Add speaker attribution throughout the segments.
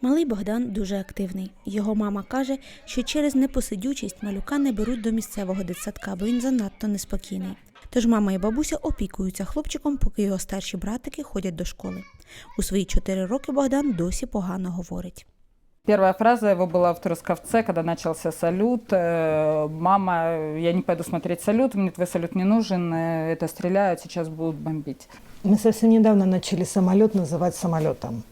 Speaker 1: Малий Богдан дуже активний. Його мама каже, що через непосидючість малюка не беруть до місцевого дитсадка, бо він занадто неспокійний. Тож мама і бабуся опікуються хлопчиком, поки його старші братики ходять до школи. У свої чотири роки Богдан досі погано говорить.
Speaker 2: Первая фраза его была в Трусковце, когда начался салют. Э, «Мама, я не пойду смотреть салют, мне твой салют не нужен, э, это стреляют, сейчас будут бомбить».
Speaker 3: Мы совсем недавно начали самолет называть самолетом.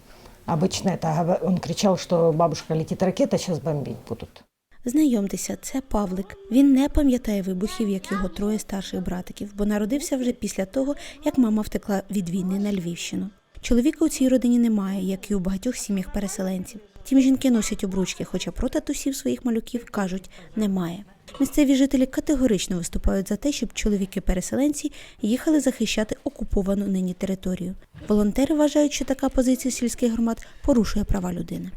Speaker 3: Обычно это он кричал, что бабушка летит ракета, сейчас бомбить будут.
Speaker 1: Знайомтеся, це Павлик. Він не пам'ятає вибухів, як його троє старших братиків, бо народився вже після того, як мама втекла від війни на Львівщину. Чоловіка у цій родині немає, як і у багатьох сім'ях переселенців. Тім жінки носять обручки, хоча про татусів своїх малюків кажуть немає. Місцеві жителі категорично виступають за те, щоб чоловіки-переселенці їхали захищати окуповану нині територію. Волонтери вважають, що така позиція сільських громад порушує права людини.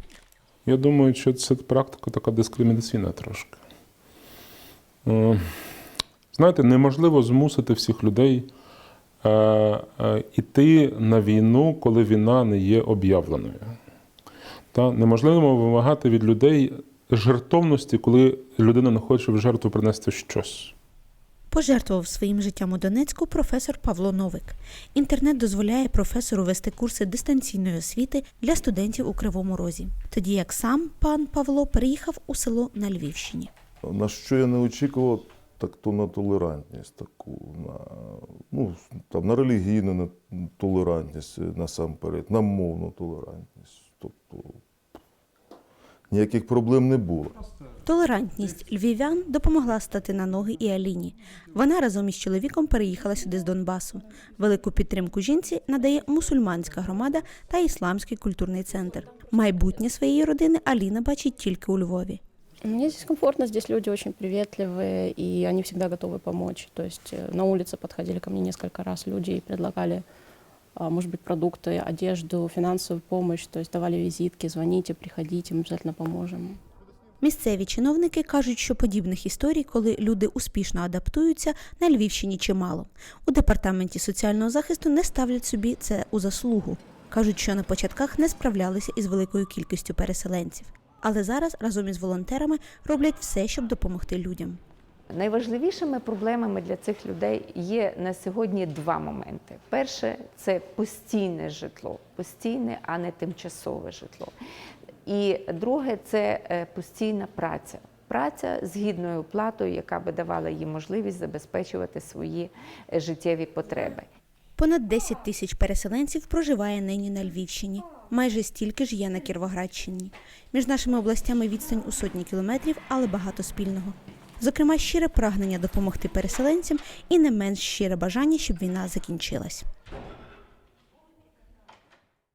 Speaker 4: Я думаю, що це практика така дискримінаційна трошки. Е, Знаєте, неможливо змусити всіх людей е, е, іти на війну, коли війна не є об'явленою. Та неможливо вимагати від людей жертовності, коли людина не хоче в жертву принести щось.
Speaker 1: Пожертвував своїм життям у Донецьку професор Павло Новик. Інтернет дозволяє професору вести курси дистанційної освіти для студентів у Кривому Розі. Тоді як сам пан Павло переїхав у село на Львівщині.
Speaker 5: На що я не очікував, так то на толерантність таку, на, ну, там, на релігійну на толерантність насамперед, на мовну толерантність Тобто ніяких проблем не було.
Speaker 1: Толерантність львів'ян допомогла стати на ноги і Аліні. Вона разом із чоловіком переїхала сюди з Донбасу. Велику підтримку жінці надає мусульманська громада та ісламський культурний центр. Майбутнє своєї родини Аліна бачить тільки у Львові.
Speaker 6: Мне здесь комфортно, здесь люди очень приветливые, и они всегда готовы помочь. То есть э, на улице подходили ко мне несколько раз люди и предлагали, а, может быть, продукты, одежду, финансовую помощь, то есть давали визитки, звоните, приходите, мы обязательно поможем.
Speaker 1: Місцеві чиновники кажуть, що подібних історій, коли люди успішно адаптуються, на Львівщині чимало. У департаменті соціального захисту не ставлять собі це у заслугу. кажуть, що на початках не справлялися із великою кількістю переселенців. Але зараз разом із волонтерами роблять все, щоб допомогти людям.
Speaker 7: Найважливішими проблемами для цих людей є на сьогодні два моменти. Перше це постійне житло, постійне, а не тимчасове житло. І друге це е, постійна праця. Праця з гідною оплатою, яка би давала їм можливість забезпечувати свої е, життєві потреби.
Speaker 1: Понад 10 тисяч переселенців проживає нині на Львівщині. Майже стільки ж є на Кіровоградщині. Між нашими областями відстань у сотні кілометрів, але багато спільного. Зокрема, щире прагнення допомогти переселенцям і не менш щире бажання, щоб війна закінчилась.